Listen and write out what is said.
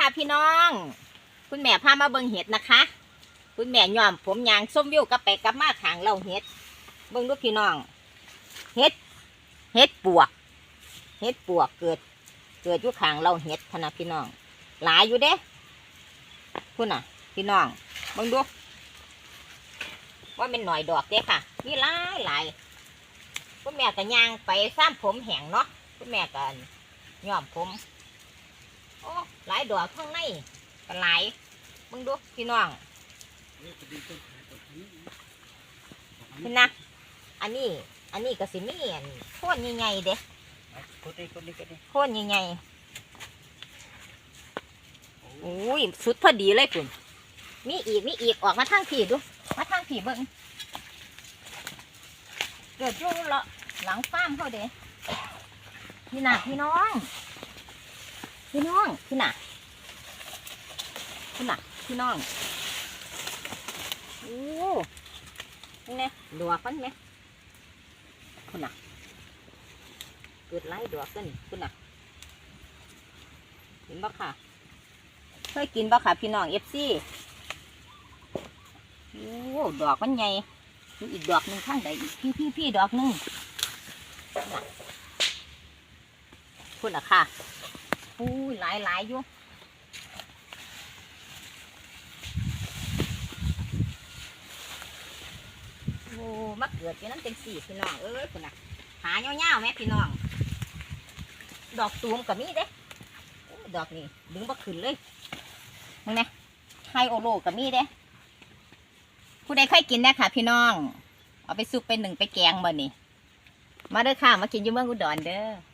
ค่ะพี่น้อง คุณแม่พามาเบิ่งเห็ดนะคะ คุณแม่ย่อมผมยางส้มวิวกลับไปกับมาขางเราเห็ด เบิ่งดูพี่น้อง เห็ด เห็ดปวก เห็ดปวกเกิด เกิดอยู่ขางเราเห็ดพนะพี่น้อง หลายอยู่เด้คุณน่ะ พี่น้อง เบิ่งดู ว่าเป็นหน่อยดอกเด้ค่ะ นี่หลายหลายคุณแม่ก็ย่างไปซ้ำผมแห้งเนาะคุณแม่ก็ย่อมผม หลายดอกข้างในก็หลายมึงดูพี่น้องพี่นะอันนี้อันนี้ก็สิมีอันโค่นใหญ่ๆเด้คนนี้คนนี้คนนี้โค่นใหญ่ๆโอ้ยสุดพอดีเลยคุณมีอีกมีอีกออกมาทางผีดู มาทางผีเบิ้งเกิดอยู่ละหลังฟาร์มเขาเด้พี่น่ะพี่น้อง พี่น้องพี่น่ะพี่น่ะพี่น้องโอ้นี่ดอกมันไหมคุณน่ะเกิดไล่ดอกกันคุณน่ะเห็นบ่ค่ะเคยกินบ่ค่ะพี่น้องเอฟซีโอ้ดอกมันใหญ่อีกดอกหนึ่งข้างใดอีกพี่พี่พี่ดอกหนึ่งน่ะคุณน่ะค่ะ อุ้ยหลายหลายอยู่โอ้มาเกิดอยู่นั่นเป็นสี่พี่น้องเอ้ยคุณน่ะหาเงี้ยวๆไหมพี่น้อง ดอกตูมกับมีเด้ดอกนี่ดึงบ่ขึ้นเลยมึงนี่ยไฮโอโลกับมีเด้ผู้ใดเคยกินได้ค่ะ พี่น้อง เอาไปซุปเป็นหนึ่งไปแกงบ่นี่มาเด้อค่ะ มากินอยู่เมืองอุดรเด้อ